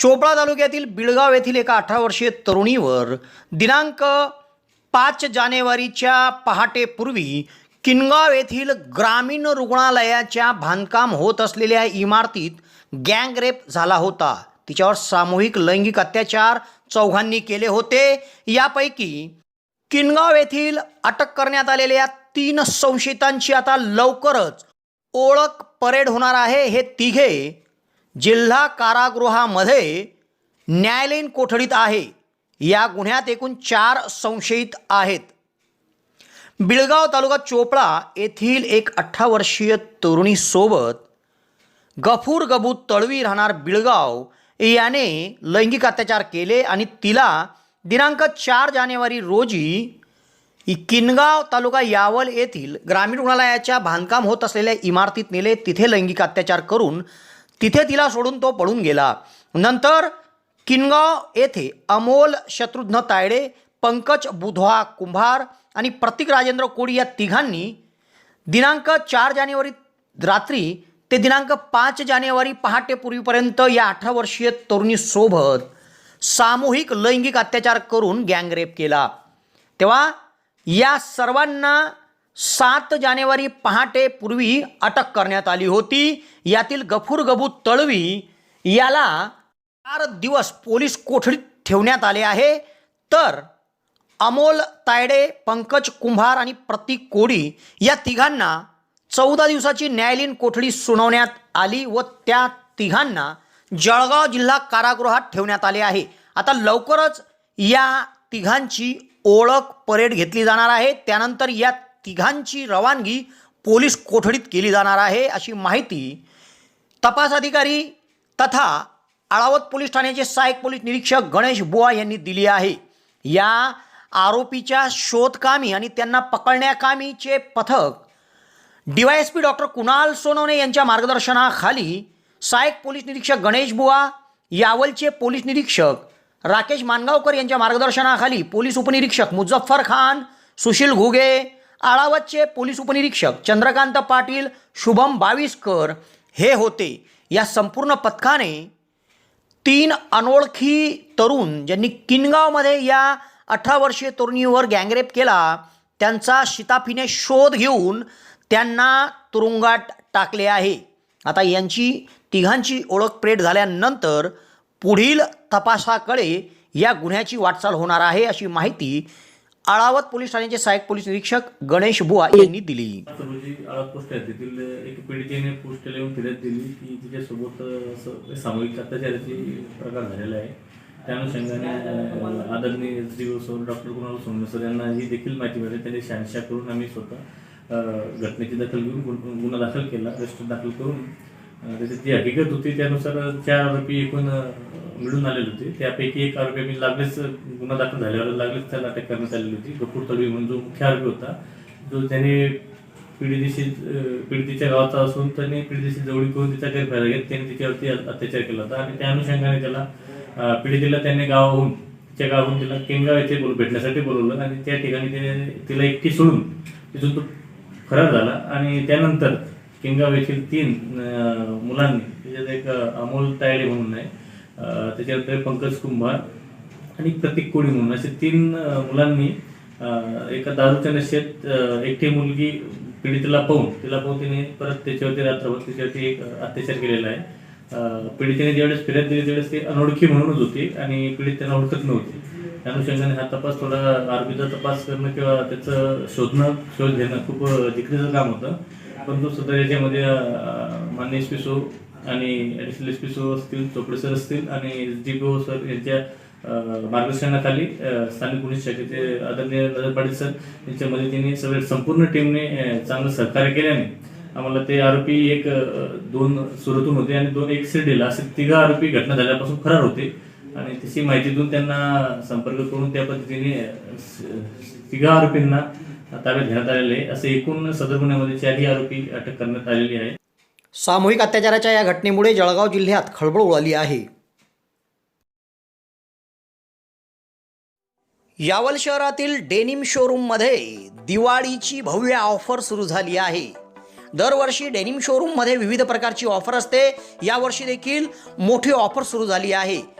चोपडा तालुक्यातील बिळगाव येथील एका अठरा वर्षीय तरुणीवर दिनांक पाच जानेवारीच्या पहाटेपूर्वी किनगाव येथील ग्रामीण रुग्णालयाच्या बांधकाम होत असलेल्या इमारतीत गँगरेप झाला होता. तिच्यावर सामूहिक लैंगिक अत्याचार चौघांनी केले होते. यापैकी किनगाव येथील अटक करण्यात आलेल्या तीन संशयितांची आता लवकरच ओळख परेड होणार आहे. हे तिघे जिल्हा कारागृहामध्ये न्यायालयीन कोठडीत आहे. या गुन्ह्यात एकूण चार संशयित आहेत. बिळगाव तालुका चोपडा येथील एक अठरा वर्षीय तरुणीसोबत गफूर गबू तळवी राहणार बिळगाव याने लैंगिक अत्याचार केले आणि तिला दिनांक चार जानेवारी रोजी किनगाव तालुका यावल येथील ग्रामीण रुग्णालयाच्या बांधकाम होत असलेल्या इमारतीत नेले. तिथे लैंगिक अत्याचार करून तिथे तिला सोडून तो पळून गेला. नंतर किनगाव येथे अमोल शत्रुघ्न तायडे पंकज बुधवा कुंभार आणि प्रतीक राजेंद्र कोडी या तिघांनी दिनांक चार जानेवारी रात्री ते दिनांक पाच जानेवारी पहाटेपूर्वीपर्यंत या अठरा वर्षीय तरुणीसोबत सामूहिक लैंगिक अत्याचार करून गँगरेप केला. तेव्हा या सर्वांना सात जानेवारी पहाटेपूर्वी अटक करण्यात आली होती. यातील गफूर गबू तळवी याला चार दिवस पोलीस कोठडीत ठेवण्यात आले आहे. तर अमोल तायडे पंकज कुंभार आणि प्रतीक कोडी या तिघांना चौदा दिवसाची न्यायालयीन कोठडी सुनावण्यात आली व त्या तिघांना जळगाव जिल्हा कारागृहात ठेवण्यात आले आहे. आता लवकरच या तिघांची ओळख परेड घेतली जाणार आहे. त्यानंतर या तिघांची रवानगी पोलीस कोठडीत केली जाणार आहे अशी माहिती तपास अधिकारी तथा आळावत पोलीस ठाण्याचे सहाय्यक पोलीस निरीक्षक गणेश बुवा यांनी दिली आहे. या आरोपीच्या शोधकामी आणि त्यांना पकडण्याकामीचे पथक D Y S P doctor Kunal Sonawane यांच्या मार्गदर्शनाखाली सहाय्यक पोलीस निरीक्षक गणेश बुवा यावलचे पोलीस निरीक्षक राकेश मानगावकर यांच्या मार्गदर्शनाखाली पोलीस उपनिरीक्षक मुझफ्फर खान सुशील घुगे आळावतचे पोलीस उपनिरीक्षक चंद्रकांत पाटील शुभम बाविस्कर हे होते. या संपूर्ण पथकाने तीन अनोळखी तरुण ज्यांनी किनगावमध्ये या अठरा वर्षीय तरुणीवर गँगरेप केला त्यांचा शिताफीने शोध घेऊन त्यांना तुरुंगात टाकले आहे. आता यांची तिघांची ओळख प्रेट झाल्यानंतर पुढील तपासाकडे या गुन्ह्याची वाटचाल होणार आहे अशी माहिती आळावत पोलीस ठाण्याचे सहाय्यक पोलीस निरीक्षक गणेश बुवा यांनी दिली. रोजी आळा पोस्ट आहे. तेथील एक पीडितेने पोस्ट येऊन फिर्याद दिली की तिच्यासोबत असं सामूहिक अत्याचाराचे प्रकार झालेला आहे. त्या अनुषंगाने अं, आदरणीय Shri sir doctor Kunal Somne sir यांना ही देखील माहिती मिळाली. त्यांनी शहानिशा करून आम्ही स्वतः अं, घटनेची दखल घेऊन गुन- गुन्हा दाखल केला. रजिस्टर दाखल करून त्याची जी हकीकत होती त्यानुसार चार आरोपी एकूण मिळून आलेले होते. त्यापैकी एक आरोपी आम्ही लागलेच गुन्हा दाखल झाल्यावर लागलेच त्याला अटक करण्यात आलेली होती. गपूर तळवी म्हणून जो मुख्य आरोपी होता जो त्याने पीडितेशी अं, पीडितेच्या गावाचा असून त्याने पीडितेशी जवळी करून तिचा गैरफायदा घेत त्याने तिच्यावरती अत्याचार केला होता. आणि त्या अनुषंगाने त्याला अं, पीडितेला त्याने गावाहून तिच्या गावाहून तिला केंगाव येथे बोल भेटण्यासाठी बोलवलं आणि त्या ठिकाणी त्याने तिला एकटी सोडून तिथून तो फरार झाला. आणि त्यानंतर किंगाव येथील तीन मुलांनी त्याच्यात एक अमोल तायडे म्हणून आहे. त्याच्यानंतर पंकज कुंभार आणि प्रतीक कोळी म्हणून. असे तीन मुलांनी एका दारूच्या नशेत एकटी मुलगी पीडितेला पाहून तिला पाहून तिने परत त्याच्यावरती रात्रभर त्याच्यावरती एक अत्याचार केलेला आहे. पीडितेने ज्यावेळेस फिर्याद दिली त्यावेळेस ती अनोळखी म्हणूनच होती आणि पीडित त्यांना ओळखत नव्हती. त्या अनुषंगाने हा तपास थोडा आरोपीचा तपास करणं किंवा त्याचं शोधणं शोध घेणं खूप जिकडीचं जिकरीचं काम होतं. परंतु सध्या याच्यामध्ये मान्य एस पी सो आणि ॲडिशनल एस पी सो असतील चोपडे सर असतील आणि जी पी ओ सर यांच्या मार्गदर्शनाखाली स्थानिक पोलीस शाखेचे आदरणीय नजर पाटील सर यांच्या मदतीने सगळे संपूर्ण टीमने चांगलं सहकार्य केल्याने आम्हाला ते आरोपी एक दोन सुरतून होते आणि दोन एक शिर्डीला असे तिघा आरोपी घटना झाल्यापासून फरार होते. आणि तशी माहिती देऊन त्यांना संपर्क करून त्या पद्धतीने तिघा आरोपींना ताब्यात घेण्यात आलेले आहे. असे एकूण सदर गुन्ह्यामध्ये चारही आरोपी अटक करण्यात आलेली आहे. सामूहिक अत्याचाराच्या या घटनेमुळे जळगाव जिल्ह्यात खळबळ उडाली आहे. यावल शहरातील डेनिम शोरूममध्ये दिवाळीची भव्य ऑफर सुरू झाली आहे. दरवर्षी डेनिम शोरूममध्ये विविध प्रकारची ऑफर असते. यावर्षी देखील मोठी ऑफर सुरू झाली आहे.